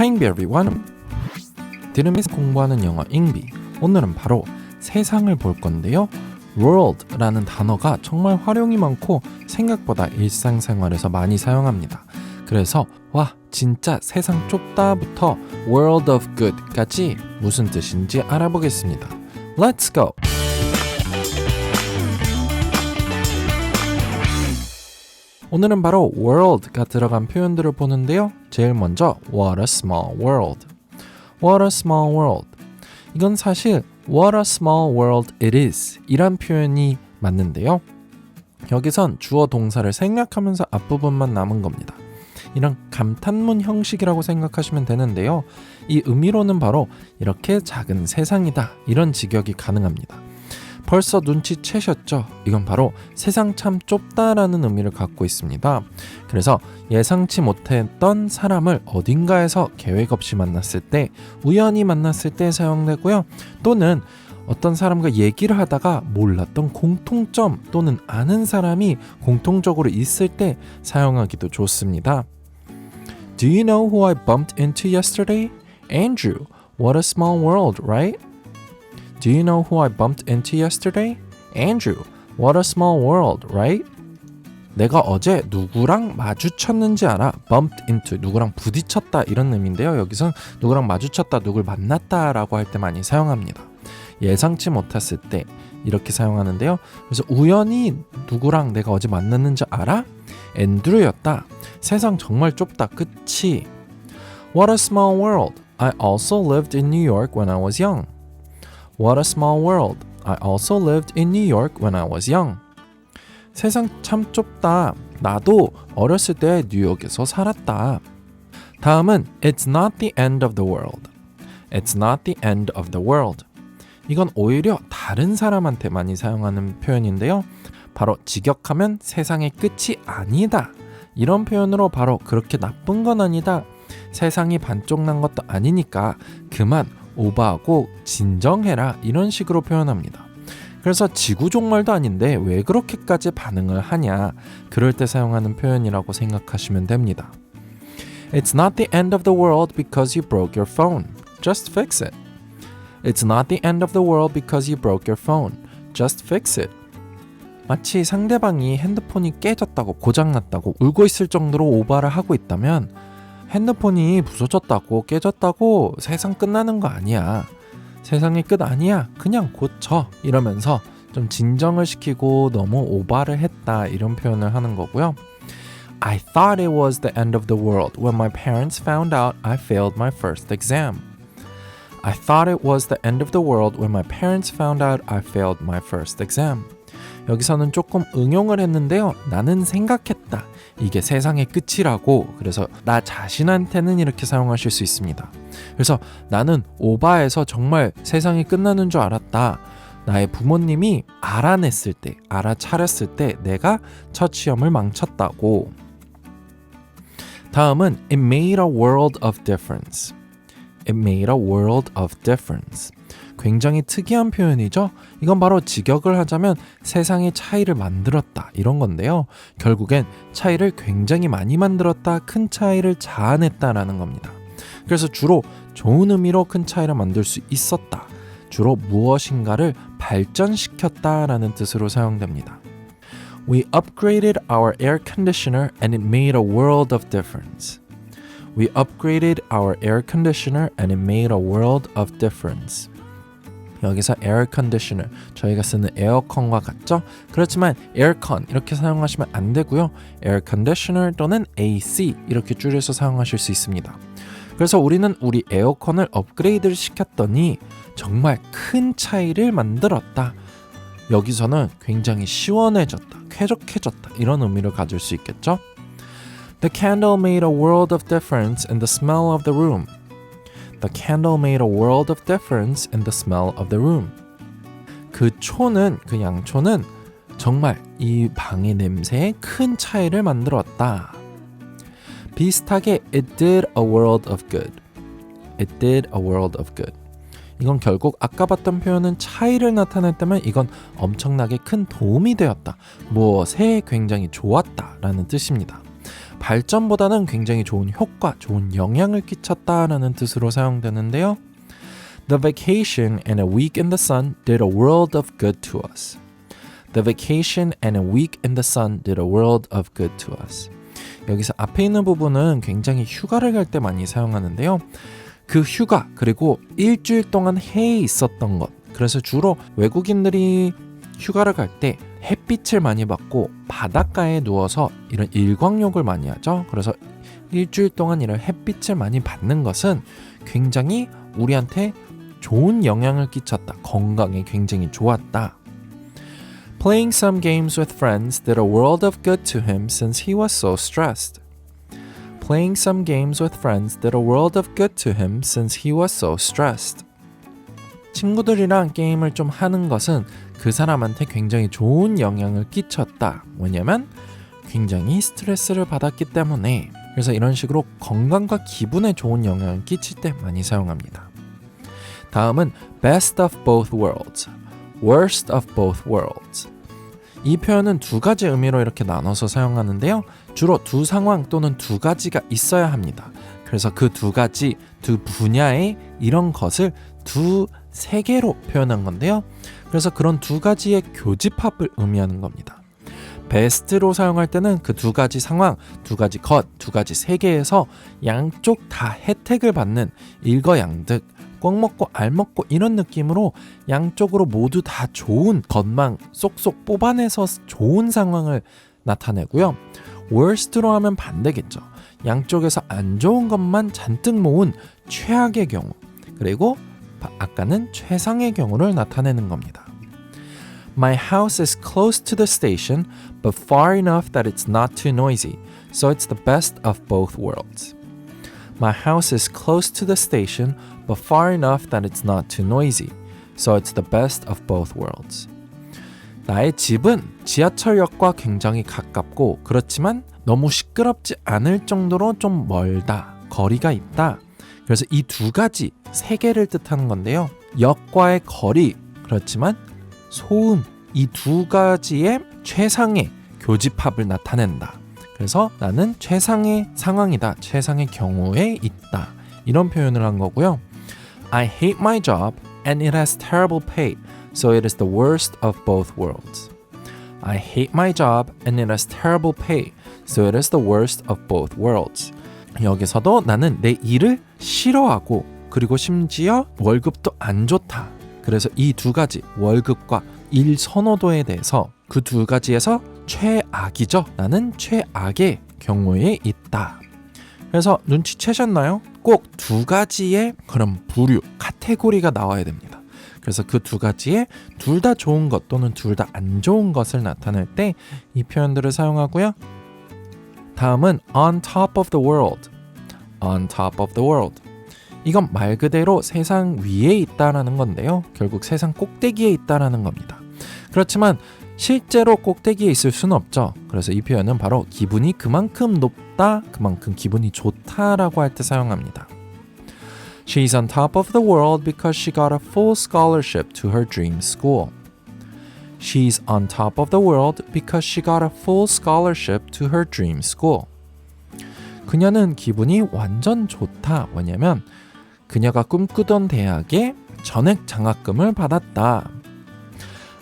Hi everyone. 들으면서 공부하는 영어 잉비. 오늘은 바로 세상을 볼 건데요. world라는 단어가 정말 활용이 많고 생각보다 일상생활에서 많이 사용합니다. 그래서 와 진짜 세상 좁다부터 world of good까지 무슨 뜻인지 알아보겠습니다. Let's go. 오늘은 바로 world가 들어간 표현들을 보는데요. 제일 먼저 what a small world. What a small world. 이건 사실 what a small world it is 이란 표현이 맞는데요. 여기선 주어 동사를 생략하면서 앞부분만 남은 겁니다. 이런 감탄문 형식이라고 생각하시면 되는데요. 이 의미로는 바로 이렇게 작은 세상이다 이런 직역이 가능합니다. 벌써 눈치채셨죠? 이건 바로 세상 참 좁다라는 의미를 갖고 있습니다. 그래서 예상치 못했던 사람을 어딘가에서 계획 없이 만났을 때, 우연히 만났을 때 사용되고요. 또는 어떤 사람과 얘기를 하다가 몰랐던 공통점 또는 아는 사람이 공통적으로 있을 때 사용하기도 좋습니다. Do you know who I bumped into yesterday? Andrew. What a small world, right? Do you know who I bumped into yesterday? Andrew. What a small world, right? 내가 어제 누구랑 마주쳤는지 알아? bumped into 누구랑 부딪혔다 이런 의미인데요. 여기서 누구랑 마주쳤다, 누굴 만났다라고 할 때 많이 사용합니다. 예상치 못했을 때 이렇게 사용하는데요. 그래서 우연히 누구랑 내가 어제 만났는지 알아? 앤드류였다. 세상 정말 좁다. 그치? What a small world. I also lived in New York when I was young. What a small world. I also lived in New York when I was young. 세상 참 좁다. 나도 어렸을 때 뉴욕에서 살았다. 다음은 It's not the end of the world. It's not the end of the world. 이건 오히려 다른 사람한테 많이 사용하는 표현인데요. 바로 직역하면 세상의 끝이 아니다. 이런 표현으로 바로 그렇게 나쁜 건 아니다. 세상이 반쪽 난 것도 아니니까 그만 오버하고 진정해라 이런 식으로 표현합니다. 그래서 지구 종말도 아닌데 왜 그렇게까지 반응을 하냐 그럴 때 사용하는 표현이라고 생각하시면 됩니다. It's not the end of the world because you broke your phone. Just fix it. It's not the end of the world because you broke your phone. Just fix it. 마치 상대방이 핸드폰이 깨졌다고 고장났다고 울고 있을 정도로 오바를 하고 있다면 핸드폰이 부서졌다고 깨졌다고 세상 끝나는 거 아니야. 세상의 끝 아니야. 그냥 고쳐. 이러면서 좀 진정을 시키고 너무 오바를 했다. 이런 표현을 하는 거고요. I thought it was the end of the world when my parents found out I failed my first exam. I thought it was the end of the world when my parents found out I failed my first exam. 여기서는 조금 응용을 했는데요. 나는 생각했다. 이게 세상의 끝이라고 그래서 나 자신한테는 이렇게 사용하실 수 있습니다. 그래서 나는 오바에서 정말 세상이 끝나는 줄 알았다. 나의 부모님이 알아냈을 때, 알아차렸을 때 내가 첫 시험을 망쳤다고. 다음은 It made a world of difference. It made a world of difference. 굉장히 특이한 표현이죠. 이건 바로 직역을 하자면 세상의 차이를 만들었다 이런 건데요. 결국엔 차이를 굉장히 많이 만들었다, 큰 차이를 자아냈다라는 겁니다. 그래서 주로 좋은 의미로 큰 차이를 만들 수 있었다. 주로 무엇인가를 발전시켰다라는 뜻으로 사용됩니다. We upgraded our air conditioner and it made a world of difference. We upgraded our air conditioner and it made a world of difference. 여기서 air conditioner 저희가 쓰는 에어컨과 같죠? 그렇지만 aircon 이렇게 사용하시면 안 되고요. air conditioner 또는 AC 이렇게 줄여서 사용하실 수 있습니다. 그래서 우리는 우리 에어컨을 업그레이드를 시켰더니 정말 큰 차이를 만들었다. 여기서는 굉장히 시원해졌다, 쾌적해졌다 이런 의미를 가질 수 있겠죠? The candle made a world of difference in the smell of the room. The candle made a world of difference in the smell of the room. 그 초는 그 양초는 정말 이 방의 냄새에 큰 차이를 만들었다. 비슷하게 it did a world of good. It did a world of good. 이건 결국 아까 봤던 표현은 차이를 나타냈다면 이건 엄청나게 큰 도움이 되었다. 무엇에 굉장히 좋았다 라는 뜻입니다. 발전보다는 굉장히 좋은 효과, 좋은 영향을 끼쳤다라는 뜻으로 사용되는데요. The vacation and a week in the sun did a world of good to us. The vacation and a week in the sun did a world of good to us. 여기서 앞에 있는 부분은 굉장히 휴가를 갈 때 많이 사용하는데요. 그 휴가 그리고 일주일 동안 해에 있었던 것. 그래서 주로 외국인들이 휴가를 갈 때 햇빛을 많이 받고 바닷가에 누워서 이런 일광욕을 많이 하죠. 그래서 일주일 동안 이런 햇빛을 많이 받는 것은 굉장히 우리한테 좋은 영향을 끼쳤다. 건강에 굉장히 좋았다. Playing some games with friends did a world of good to him since he was so stressed. Playing some games with friends did a world of good to him since he was so stressed. 친구들이랑 게임을 좀 하는 것은 그 사람한테 굉장히 좋은 영향을 끼쳤다. 왜냐면 굉장히 스트레스를 받았기 때문에 그래서 이런 식으로 건강과 기분에 좋은 영향을 끼칠 때 많이 사용합니다. 다음은 best of both worlds, worst of both worlds. 이 표현은 두 가지 의미로 이렇게 나눠서 사용하는데요. 주로 두 상황 또는 두 가지가 있어야 합니다. 그래서 그 두 가지, 두 분야의 이런 것을 두 세계로 표현한 건데요. 그래서 그런 두 가지의 교집합을 의미하는 겁니다. 베스트로 사용할 때는 그 두 가지 상황, 두 가지 것, 두 가지 세계에서 양쪽 다 혜택을 받는 일거양득, 꽉 먹고 알 먹고 이런 느낌으로 양쪽으로 모두 다 좋은 것만 쏙쏙 뽑아내서 좋은 상황을 나타내고요. worst로 하면 반대겠죠. 양쪽에서 안 좋은 것만 잔뜩 모은 최악의 경우. 그리고 아까는 최상의 경우를 나타내는 겁니다. My house is close to the station, but far enough that it's not too noisy, so it's the best of both worlds. My house is close to the station, but far enough that it's not too noisy, so it's the best of both worlds. 나의 집은 지하철역과 굉장히 가깝고 그렇지만 너무 시끄럽지 않을 정도로 좀 멀다, 거리가 있다. 그래서 이 두 가지 세 개를 뜻하는 건데요. 역과의 거리 그렇지만 소음 이 두 가지의 최상의 교집합을 나타낸다. 그래서 나는 최상의 상황이다. 최상의 경우에 있다. 이런 표현을 한 거고요. I hate my job and it has terrible pay. So it is the worst of both worlds. I hate my job and it has terrible pay. So it is the worst of both worlds. 여기서도 나는 내 일을 싫어하고 그리고 심지어 월급도 안 좋다. 그래서 이 두 가지 월급과 일 선호도에 대해서 그 두 가지에서 최악이죠. 나는 최악의 경우에 있다. 그래서 눈치채셨나요? 꼭 두 가지의 그런 부류, 카테고리가 나와야 됩니다. 그래서 그 두 가지의 둘다 좋은 것 또는 둘 다 안 좋은 것을 나타낼 때 이 표현들을 사용하고요. 다음은 on top of the world. on top of the world. 이건 말 그대로 세상 위에 있다라는 건데요. 결국 세상 꼭대기에 있다라는 겁니다. 그렇지만 실제로 꼭대기에 있을 수는 없죠. 그래서 이 표현은 바로 기분이 그만큼 높다, 그만큼 기분이 좋다라고 할 때 사용합니다. She's on top of the world because she got a full scholarship to her dream school. She's on top of the world because she got a full scholarship to her dream school. 그녀는 기분이 완전 좋다. 왜냐면 그녀가 꿈꾸던 대학에 전액 장학금을 받았다.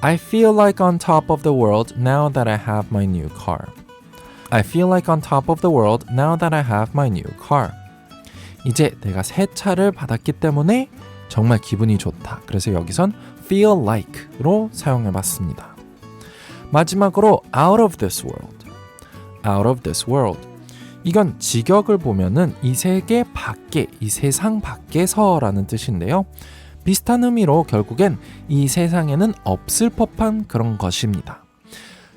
I feel like on top of the world now that I have my new car. I feel like on top of the world now that I have my new car. 이제 내가 새 차를 받았기 때문에 정말 기분이 좋다. 그래서 여기선 feel like로 사용해 봤습니다. 마지막으로 out of this world. out of this world. 이건 직역을 보면은 이 세계 밖에, 이 세상 밖에서라는 뜻인데요. 비슷한 의미로 결국엔 이 세상에는 없을 법한 그런 것입니다.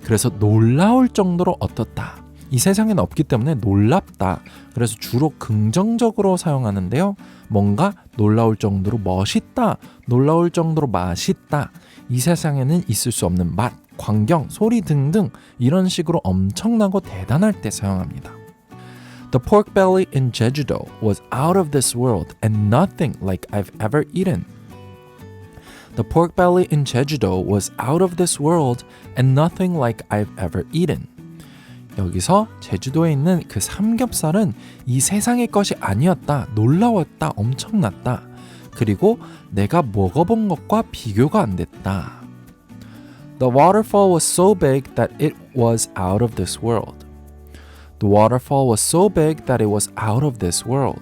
그래서 놀라울 정도로 어떻다. 이 세상에는 없기 때문에 놀랍다. 그래서 주로 긍정적으로 사용하는데요. 뭔가 놀라울 정도로 멋있다. 놀라울 정도로 맛있다. 이 세상에는 있을 수 없는 맛, 광경, 소리 등등 이런 식으로 엄청나고 대단할 때 사용합니다. The pork belly in Jeju-do was out of this world and nothing like I've ever eaten. The pork belly in Jeju-do was out of this world and nothing like I've ever eaten. 여기서 제주도에 있는 그 삼겹살은 이 세상의 것이 아니었다. 놀라웠다. 엄청났다. 그리고 내가 먹어본 것과 비교가 안 됐다. The waterfall was so big that it was out of this world. The waterfall was so big that it was out of this world.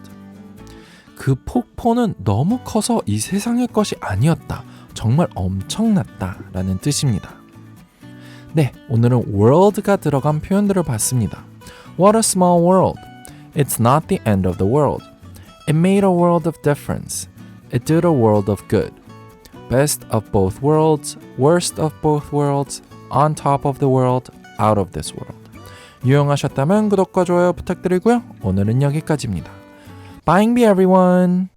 그 폭포는 너무 커서 이 세상의 것이 아니었다. 정말 엄청났다. 라는 뜻입니다. 네, 오늘은 world가 들어간 표현들을 봤습니다. What a small world. It's not the end of the world. It made a world of difference. It did a world of good. Best of both worlds, worst of both worlds, on top of the world, out of this world. 유용하셨다면 구독과 좋아요 부탁드리고요. 오늘은 여기까지입니다. Bye, everyone.